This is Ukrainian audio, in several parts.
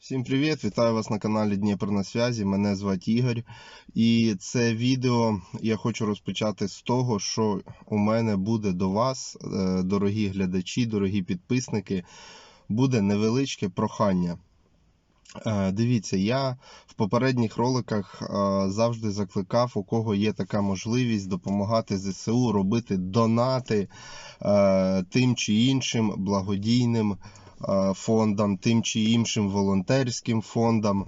Всім привіт! Вітаю вас на каналі Дніпро на зв'язі. Мене звати Ігор. І це відео я хочу розпочати з того, що у мене буде до вас, е, дорогі глядачі, дорогі підписники, буде невеличке прохання. Е, Дивіться, я в попередніх роликах е, завжди закликав, у кого є така можливість допомагати ЗСУ, робити донати тим чи іншим благодійним фондам, тим чи іншим волонтерським фондам.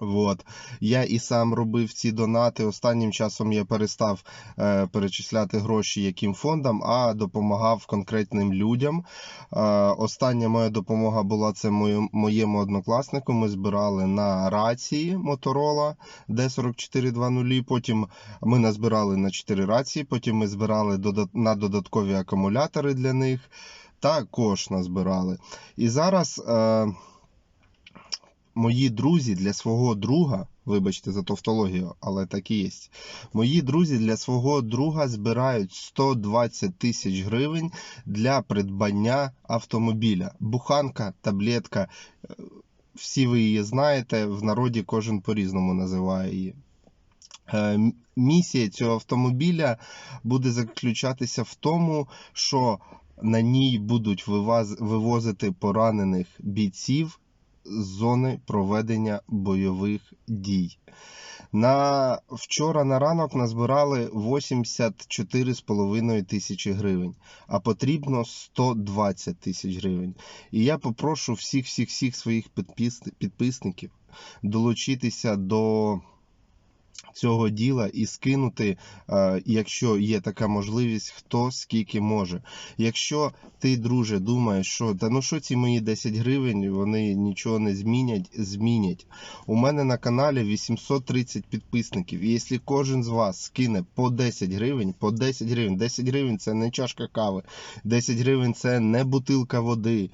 От. Я і сам робив ці донати. Останнім часом я перестав е, перечисляти гроші яким фондам, а допомагав конкретним людям. Е, остання моя допомога була це мою, моєму однокласнику. Ми збирали на рації Motorola D4420. Потім ми назбирали на 4 рації, потім ми збирали дода- на додаткові акумулятори для них. Також назбирали. І зараз е, мої друзі для свого друга, вибачте за тавтологію, але так і є. Мої друзі для свого друга збирають 120 тисяч гривень для придбання автомобіля. Буханка, таблетка. е, Всі ви її знаєте, в народі кожен по-різному називає її. Е, Місія цього автомобіля буде заключатися в тому, що на ній будуть вивозити поранених бійців з зони проведення бойових дій. На вчора на ранок назбирали 84,5 тисячі гривень, а потрібно 120 тисяч гривень. І я попрошу всіх всіх всіх своїх підпис- підписників долучитися до цього діла і скинути, е, якщо є така можливість, хто скільки може. Якщо ти, друже, думаєш, що та ну що ці мої 10 гривень, вони нічого не змінять, змінять. У мене на каналі 830 підписників. І якщо кожен з вас скине по 10 гривень, по 10 гривень, 10 гривень це не чашка кави, 10 гривень це не бутилка води.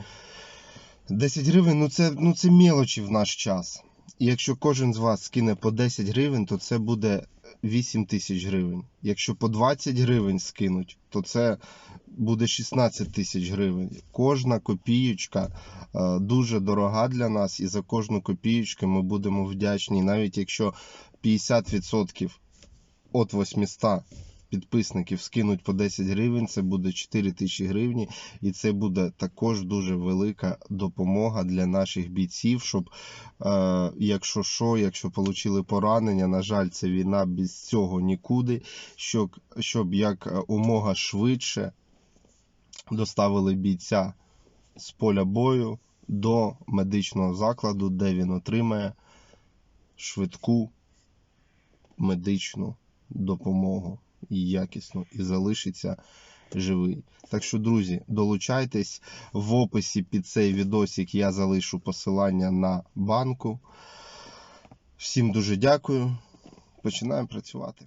10 гривень ну це, ну це мелочі в наш час. Якщо кожен з вас скине по 10 гривень, то це буде 8 тисяч гривень. Якщо по 20 гривень скинуть, то це буде 16 тисяч гривень. Кожна копієчка е, дуже дорога для нас, і за кожну копієчку ми будемо вдячні, навіть якщо 50% від 800 підписників скинуть по 10 гривень, це буде 4 тисячі гривні, і це буде також дуже велика допомога для наших бійців, щоб Е, якщо що, якщо отримали поранення, на жаль, це війна без цього нікуди, щоб, щоб як е, умога швидше доставили бійця з поля бою до медичного закладу, де він отримає швидку медичну допомогу і якісну, і залишиться живий. Так що, друзі, долучайтесь. В описі під цей відосик я залишу посилання на банку. Всім дуже дякую. Починаємо працювати.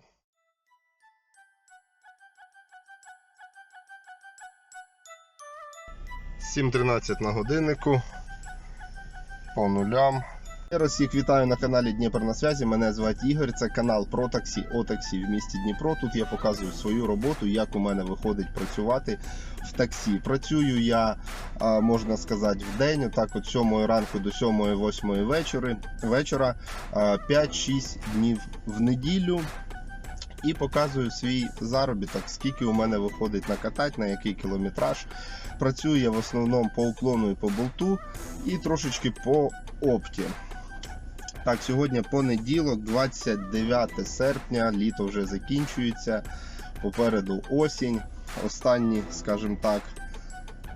7.13 на годиннику. По нулям. Я раз всіх вітаю на каналі Дніпро на зв'язі. Мене звати Ігор. Це канал про таксі о таксі в місті Дніпро. Тут я показую свою роботу, як у мене виходить працювати в таксі. Працюю я, можна сказати, в день, отак от 7 ранку до 7-8 вечора, вечора 5-6 днів в неділю. І показую свій заробіток, скільки у мене виходить накатати, на який кілометраж. Працюю я в основному по уклону і по болту, і трошечки по опті. Так, сьогодні понеділок, 29 серпня, літо вже закінчується. Попереду осінь. Останні, скажімо так,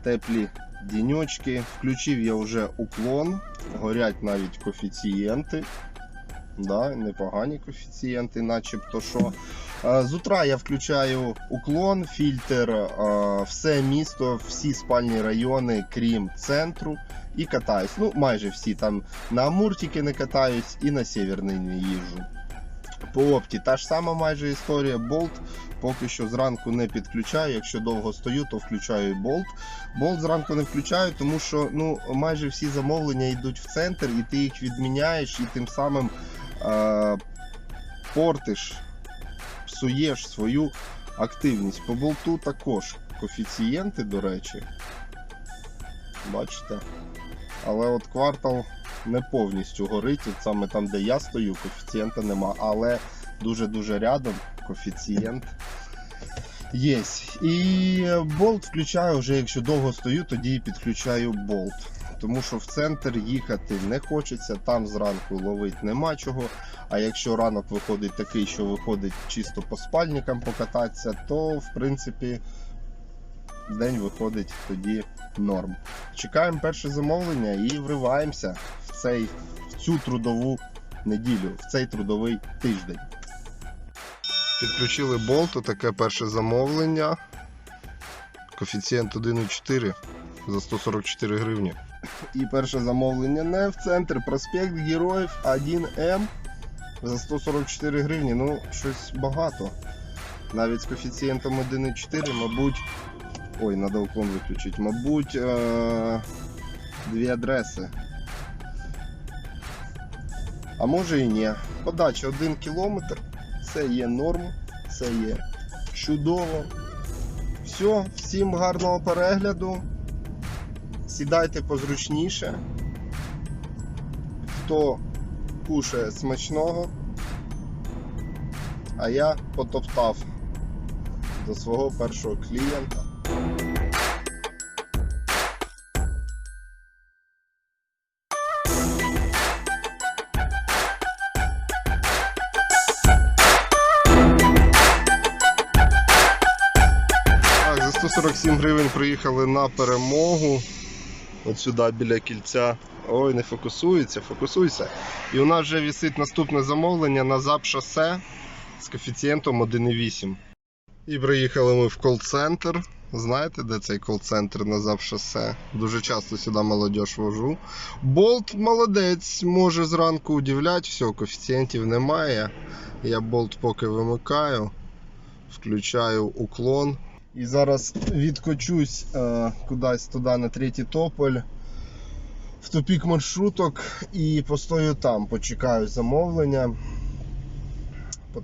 теплі діньочки. Включив я вже уклон, горять навіть коефіцієнти. Да, непогані коефіцієнти, начебто що. Е, З утра я включаю уклон, фільтр, е, все місто, всі спальні райони, крім центру, і катаюсь. Ну, майже всі там на Амуртіки не катаюсь і на Сєвєрний не їжджу. По опті та ж сама майже історія. Болт поки що зранку не підключаю. Якщо довго стою, то включаю болт. Болт зранку не включаю, тому що ну, майже всі замовлення йдуть в центр, і ти їх відміняєш, і тим самим е, портиш, псуєш свою активність. По болту також коефіцієнти, до речі. Бачите? Але от квартал не повністю горить. От саме там, де я стою, коефіцієнта нема, але дуже-дуже рядом коефіцієнт є. І болт включаю вже, якщо довго стою, тоді підключаю болт. Тому що в центр їхати не хочеться, там зранку ловити нема чого. А якщо ранок виходить такий, що виходить чисто по спальникам покататися, то в принципі день виходить тоді норм. Чекаємо перше замовлення і вриваємося в, цей, в цю трудову неділю, в цей трудовий тиждень. Підключили болт, таке перше замовлення. Коефіцієнт 1,4 за 144 гривні. І перше замовлення не в центр. Проспект Героїв 1М за 144 гривні. Ну, щось багато. Навіть з коефіцієнтом 1,4, мабуть. Ой, надо уклон виключити. Мабуть, е- дві адреси. А може і ні. Подача 1 кілометр. Це є норм, це є чудово. Все, всім гарного перегляду. Сідайте позручніше. Хто кушає смачного, а я потоптав до свого першого клієнта. Так, за 147 гривень приїхали на перемогу. От сюди біля кільця. Ой, не фокусується, фокусуйся. І у нас вже висить наступне замовлення на ЗАП шосе з коефіцієнтом 1,8. І приїхали ми в кол-центр. Знаєте, де цей кол-центр на ЗАП шосе? Дуже часто сюди молодіж вожу. Болт молодець, може зранку удивляти, все, коефіцієнтів немає. Я болт поки вимикаю, включаю уклон. І зараз відкочусь е, кудись туди на третій тополь в тупік маршруток і постою там, почекаю замовлення.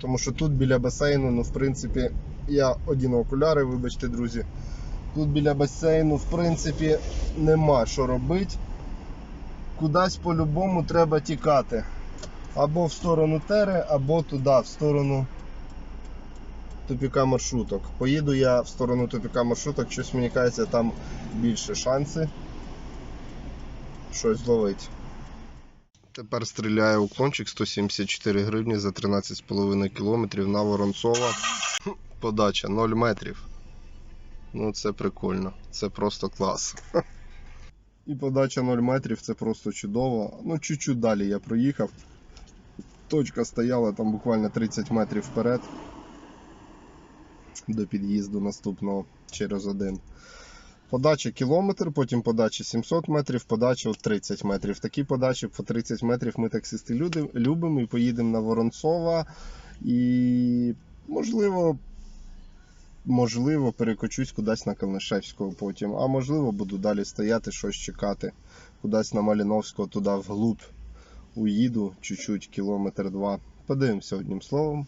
Тому що тут біля басейну, ну, в принципі, я одіну окуляри, вибачте, друзі. Тут біля басейну, в принципі, нема що робити. Кудись по-любому треба тікати. Або в сторону Тери, або туди, в сторону тупіка маршруток. Поїду я в сторону тупіка маршруток, щось мені кажеться, там більше шанси щось зловити. Тепер стріляє уклончик 174 гривні за 13,5 кілометрів на Воронцова. Подача 0 метрів. Ну це прикольно, це просто клас. І подача 0 метрів це просто чудово. Ну, чуть-чуть далі я проїхав. Точка стояла там буквально 30 метрів вперед до під'їзду наступного через один. Подача кілометр, потім подача 700 метрів, подача 30 метрів. Такі подачі по 30 метрів ми таксисти люди- любимо і поїдемо на Воронцова. І можливо, можливо, перекочусь кудись на Калнишевського потім. А можливо, буду далі стояти, щось чекати. Кудись на Маліновського, туди вглуб уїду, чуть-чуть, кілометр два. Подивимося одним словом.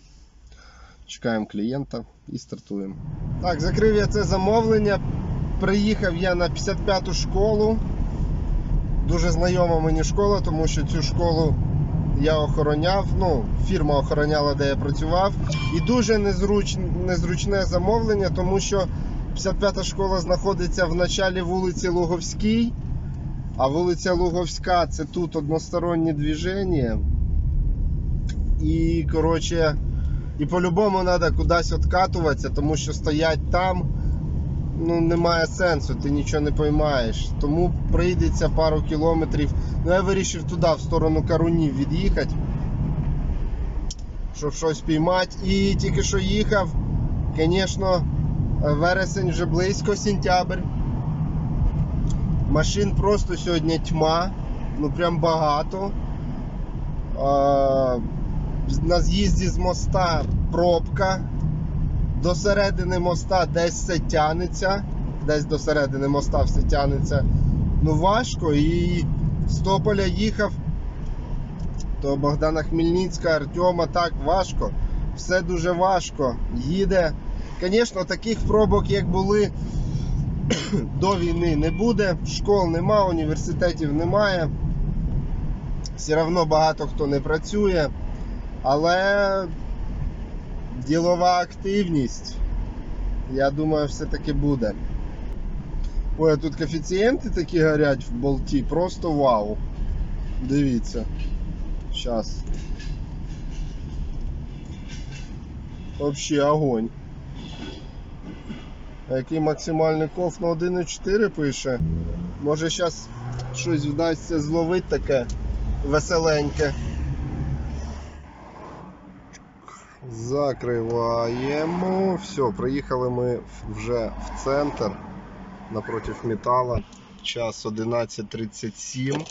Чекаємо клієнта і стартуємо. Так, закрив я це замовлення. Приїхав я на 55-ту школу. Дуже знайома мені школа, тому що цю школу я охороняв. Ну, фірма охороняла, де я працював. І дуже незруч... незручне замовлення, тому що 55-та школа знаходиться в началі вулиці Луговській. А вулиця Луговська це тут одностороннє движення. І, коротше, і по-любому треба кудись відкатуватися, тому що стоять там ну, немає сенсу, ти нічого не поймаєш. Тому прийдеться пару кілометрів. Ну, я вирішив туди, в сторону Карунів від'їхати, щоб щось піймати. І тільки що їхав, звісно, вересень вже близько, сентябрь. Машин просто сьогодні тьма, ну прям багато. На з'їзді з моста пробка. До середини моста десь все тянеться. Десь до середини моста все тянеться. Ну важко. І з Тополя їхав. То Богдана Хмельницька, Артема так важко. Все дуже важко. Їде. Звісно, таких пробок, як були до війни, не буде. Школ нема, університетів немає. Все одно багато хто не працює, але ділова активність, я думаю, все-таки буде. Ой, а тут коефіцієнти такі горять в болті, просто вау. Дивіться. Сейчас. Вообще огонь. Який максимальний коф на 1,4 пише. Може зараз щось вдасться зловити таке веселеньке. Закриваємо. Все, приїхали ми вже в центр напротив металла. Час 11.37.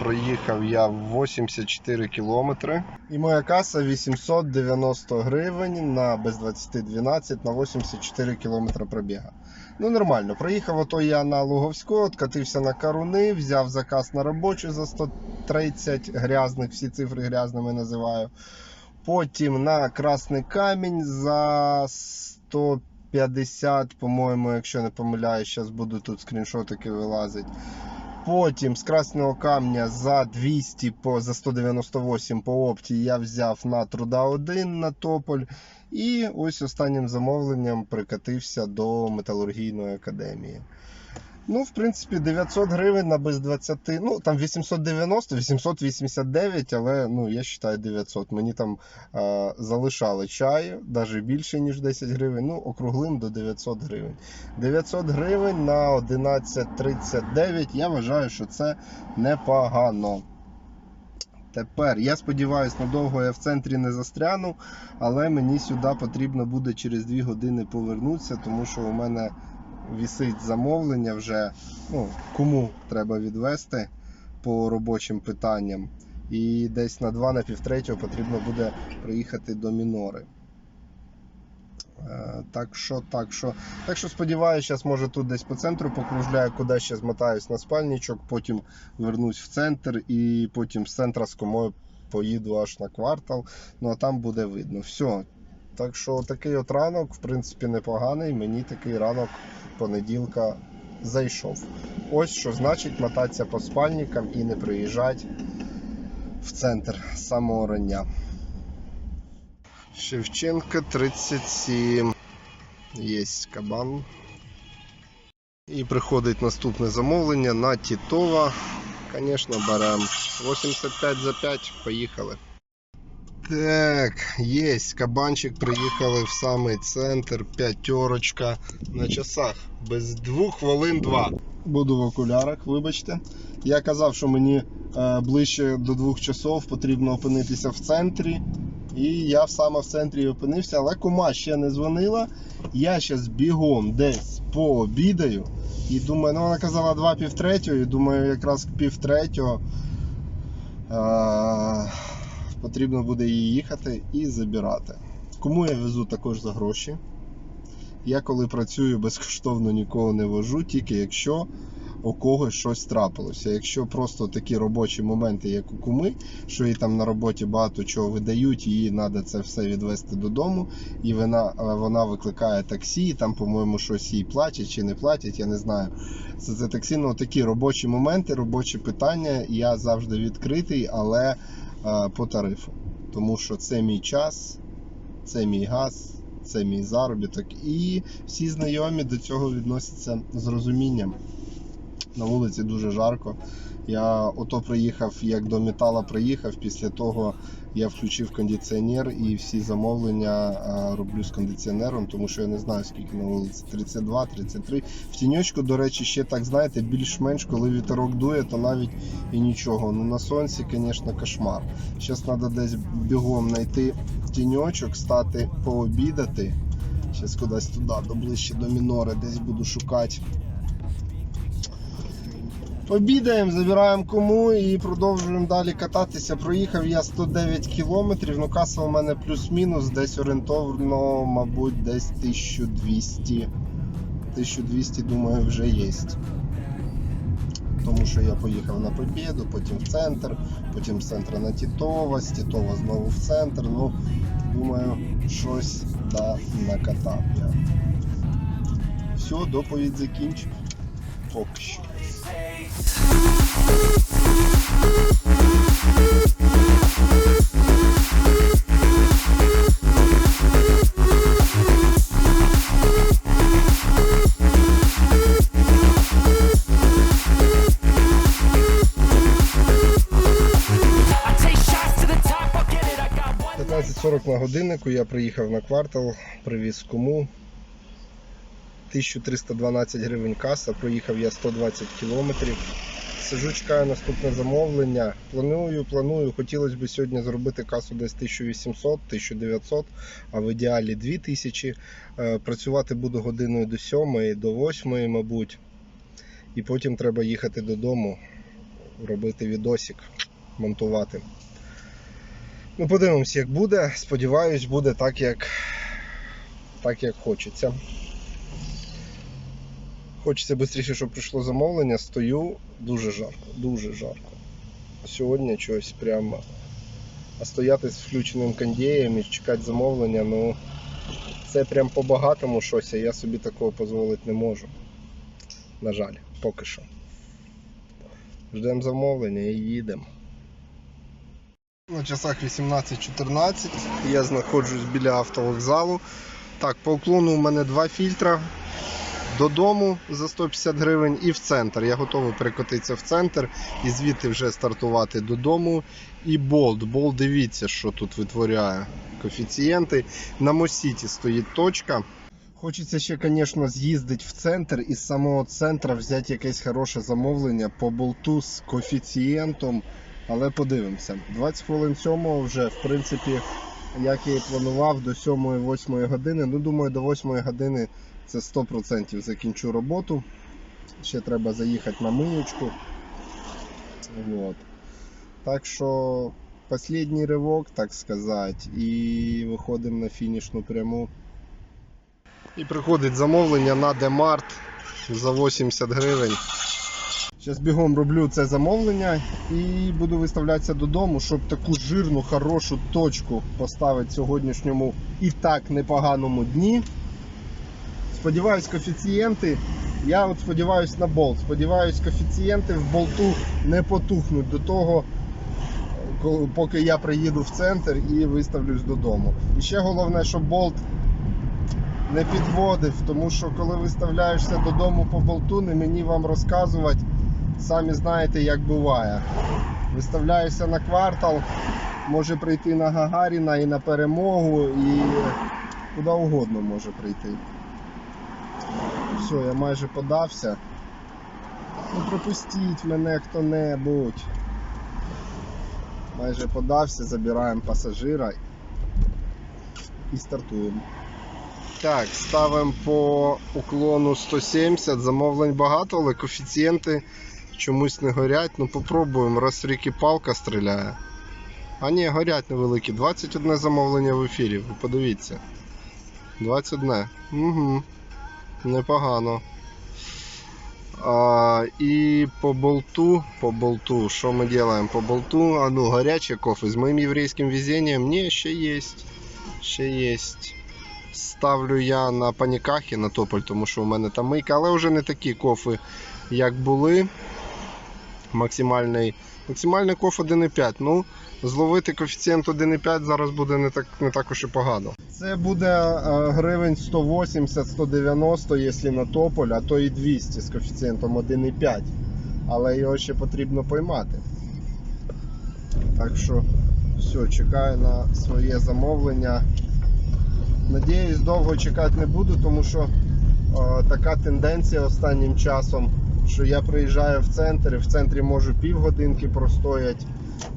Проїхав я 84 кілометри. І моя каса 890 гривень на без 2012 на 84 кілометри пробіга. Ну нормально. Проїхав ото я на Луговську, откатився на Каруни, взяв заказ на робочу за 130 грязних, всі цифри грязними називаю. Потім на Красний Камінь за 150, по-моєму, якщо не помиляюсь, зараз буду тут скріншотики вилазити. Потім з Красного Камня за 200 по за 198 по опті я взяв на Труда 1 на Тополь. І ось останнім замовленням прикатився до металургійної академії. Ну, в принципі, 900 гривень на без 20, ну там 890, 889, але ну, я вважаю 900. Мені там е, залишали чай, навіть більше, ніж 10 гривень. Ну, округлим до 900 гривень. 900 гривень на 11.39. Я вважаю, що це непогано. Тепер, я сподіваюся, надовго я в центрі не застряну, але мені сюди потрібно буде через 2 години повернутися, тому що у мене вісить замовлення вже, ну, кому треба відвести по робочим питанням. І десь на 2 на півтретього потрібно буде приїхати до Мінори. Е, Так що, так що, так що сподіваюся, зараз може тут десь по центру покружляю, куди ще змотаюсь на спальничок, потім вернусь в центр і потім з центра з комою поїду аж на квартал. Ну а там буде видно. Все. Так що такий от ранок, в принципі, непоганий. Мені такий ранок понеділка зайшов. Ось що значить мотатися по спальникам і не приїжджати в центр самого рання. Шевченка 37. Є кабан. І приходить наступне замовлення на Тітова. Звісно, беремо 85 за 5. Поїхали. Так, є кабанчик. Приїхали в самий центр. П'ятерочка на часах. Без двох хвилин два. Буду в окулярах, вибачте. Я казав, що мені е, ближче до двох часов потрібно опинитися в центрі. І я саме в центрі опинився, але кума ще не дзвонила. Я зараз бігом десь пообідаю. І думаю, ну вона казала 2 пів третього, і думаю, якраз пів третього е- потрібно буде її їхати і забирати. Кому я везу також за гроші. Я коли працюю безкоштовно нікого не вожу, тільки якщо у когось щось трапилося. Якщо просто такі робочі моменти, як у куми, що їй там на роботі багато чого видають, їй треба це все відвести додому, і вона, вона викликає таксі, і там, по-моєму, щось їй платять чи не платять, я не знаю. Це, це таксі, ну такі робочі моменти, робочі питання. Я завжди відкритий, але е, по тарифу. Тому що це мій час, це мій газ. Це мій заробіток, і всі знайомі до цього відносяться з розумінням. На вулиці дуже жарко. Я ото приїхав, як до метала приїхав. Після того я включив кондиціонер і всі замовлення роблю з кондиціонером, тому що я не знаю скільки на вулиці 32, 33. В тіньочку, до речі, ще так знаєте, більш-менш, коли вітерок дує, то навіть і нічого. Ну на сонці, звісно, кошмар. Зараз треба десь бігом знайти тіньочок, стати пообідати. Зараз кудись туди, до ближче до мінори, десь буду шукати. Обідаємо, забираємо кому і продовжуємо далі кататися. Проїхав я 109 кілометрів, ну каса у мене плюс-мінус, десь орієнтовно, мабуть, десь 1200. 1200, думаю, вже є. Тому що я поїхав на Побєду, потім в центр, потім з центру на Тітова, з Тітова знову в центр. Ну, думаю, щось да, накатав я. Все, доповідь закінчив. Поки що. 15.40 на годиннику я приїхав на квартал, привіз кому. 1312 гривень каса, проїхав я 120 кілометрів. Сижу, чекаю наступне замовлення. Планую, планую. Хотілося б сьогодні зробити касу десь 1800-1900, а в ідеалі 2000. Е, Працювати буду годиною до 7, до 8, мабуть. І потім треба їхати додому, робити відосик, монтувати. Ну, подивимось, як буде. Сподіваюсь, буде так, як, так, як хочеться. Хочеться швидше, щоб прийшло замовлення. Стою дуже жарко, дуже жарко. Сьогодні щось прямо. А стояти з включеним кондієм і чекати замовлення, ну це прям по-багатому щось, а я собі такого дозволити не можу. На жаль, поки що. Ждемо замовлення і їдемо. На часах 18.14 я знаходжусь біля автовокзалу. Так, по уклону у мене два фільтра. Додому за 150 гривень і в центр. Я готовий перекотитися в центр і звідти вже стартувати додому. І болт. Болт, дивіться, що тут витворяє. Коефіцієнти. На Мосіті стоїть точка. Хочеться ще, звісно, з'їздити в центр і з самого центру взяти якесь хороше замовлення по болту з коефіцієнтом. Але подивимося. 20 хвилин сьомого вже, в принципі, як я і планував, до 7-8 години. Ну, думаю, до 8 години це 100% закінчу роботу. Ще треба заїхати на миючку. Вот. Так що останній ривок, так сказати, і виходимо на фінішну пряму. І приходить замовлення на Демарт за 80 гривень. Зараз бігом роблю це замовлення і буду виставлятися додому, щоб таку жирну, хорошу точку поставити сьогоднішньому і так непоганому дні. Сподіваюсь, коефіцієнти. Я от сподіваюсь на болт. Сподіваюсь, коефіцієнти в болту не потухнуть до того, поки я приїду в центр і виставлюсь додому. І ще головне, щоб болт не підводив, тому що коли виставляєшся додому по болту, не мені вам розказувати. Самі знаєте, як буває. Виставляєшся на квартал, може прийти на Гагаріна і на перемогу, і куди угодно може прийти. Все, я майже подався. Ну пропустіть мене хто-небудь. Майже подався, забираємо пасажира і стартуємо. Так, ставимо по уклону 170, замовлень багато, але коефіцієнти чомусь не горять. Ну попробуємо, раз ріки палка стріляє. А ні, горять невеликі. 21 замовлення в ефірі, ви подивіться. 21. Угу. Непогано. А, і по болту, по болту, що ми робимо по болту? А ну, горячий кофе. З моїм єврейським везінням, ні, ще є. Ще є. Ставлю я на панікахі на тополь, тому що у мене там мийка, але вже не такі кофи, як були. Максимальний, максимальний коф 1,5. Ну, зловити коефіцієнт 1,5 зараз буде не так, не так уж і погано. Це буде е, гривень 180-190, якщо на тополь, а то і 200 з коефіцієнтом 1,5. Але його ще потрібно поймати. Так що, все, чекаю на своє замовлення. Надіюсь, довго чекати не буду, тому що е, така тенденція останнім часом, що я приїжджаю в центр і в центрі можу півгодинки простоять,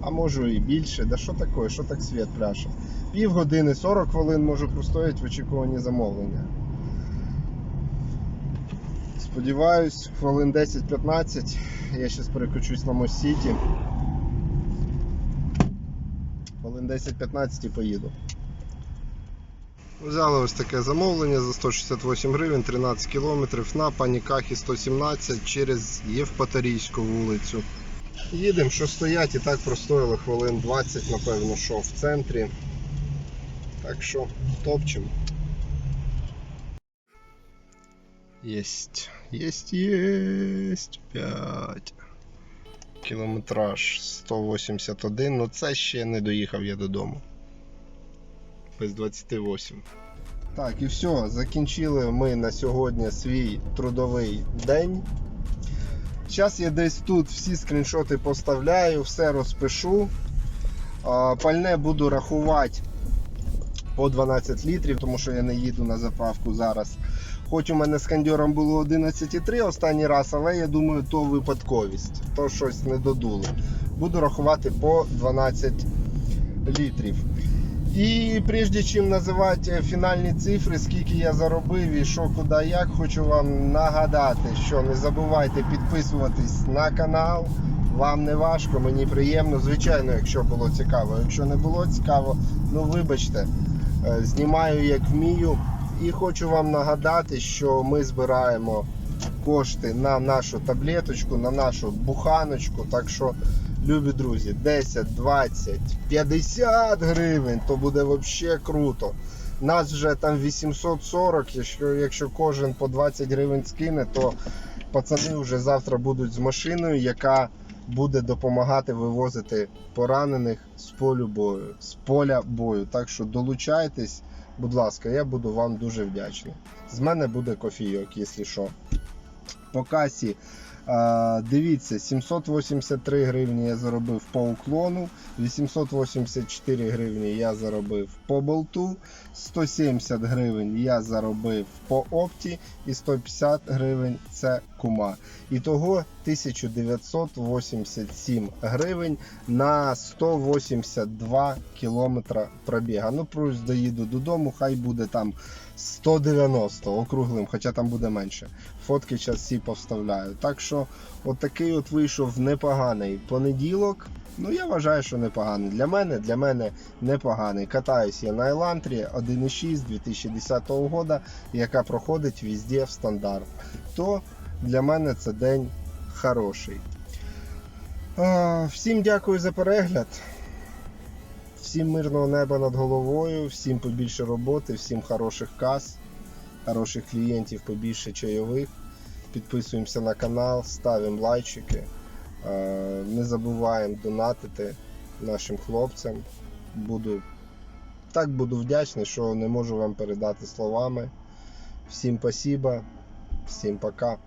а можу і більше. Да що таке, що так світ пляше? Півгодини, 40 хвилин можу простояти в очікуванні замовлення. Сподіваюсь, хвилин 10-15 я зараз переключусь на Мосіті. Хвилин 10-15 і поїду. Взяли ось таке замовлення за 168 гривень, 13 кілометрів на Панікахі 117 через Євпаторійську вулицю. Їдемо, що стоять і так простоїло хвилин 20, напевно, що в центрі. Так що топчемо. Єсть, єсть, єсть. 5. Кілометраж 181, ну це ще не доїхав я додому. Без 28. Так, і все, закінчили ми на сьогодні свій трудовий день. Зараз я десь тут всі скріншоти поставляю, все розпишу. Пальне буду рахувати по 12 літрів, тому що я не їду на заправку зараз. Хоч у мене з кондьором було 11,3 останній раз, але я думаю, то випадковість, то щось не додуло. Буду рахувати по 12 літрів. І прежде чим називати фінальні цифри, скільки я заробив і що, куди, як, хочу вам нагадати, що не забувайте підписуватись на канал. Вам не важко, мені приємно. Звичайно, якщо було цікаво. Якщо не було цікаво, ну вибачте, Е, знімаю як вмію. І хочу вам нагадати, що ми збираємо кошти на нашу таблеточку, на нашу буханочку. Так що, любі друзі, 10, 20, 50 гривень, то буде взагалі круто. Нас вже там 840, якщо, якщо кожен по 20 гривень скине, то пацани вже завтра будуть з машиною, яка буде допомагати вивозити поранених з полю бою, з поля бою. Так що долучайтесь, будь ласка, я буду вам дуже вдячний. З мене буде кофійок, якщо що. По касі. Дивіться, 783 гривні я заробив по уклону, 884 гривні я заробив по болту, 170 гривень я заробив по опті і 150 гривень це кума. Ітого 1987 гривень на 182 кілометра пробіга. Ну, плюс доїду додому, хай буде там 190 округлим, хоча там буде менше. Фотки зараз всі повставляю. Так що, отакий от вийшов непоганий понеділок. Ну, я вважаю, що непоганий. Для мене, для мене непоганий. Катаюсь я на Елантрі 1.6 2010 года, яка проходить везде в стандарт. То для мене це день хороший. Всім дякую за перегляд. Всім мирного неба над головою, всім побільше роботи, всім хороших кас, хороших клієнтів, побільше чайових. Підписуємося на канал, ставимо лайчики. Е, Не забуваємо донатити нашим хлопцям. Буду так буду вдячний, що не можу вам передати словами. Всім спасибо, всім пока.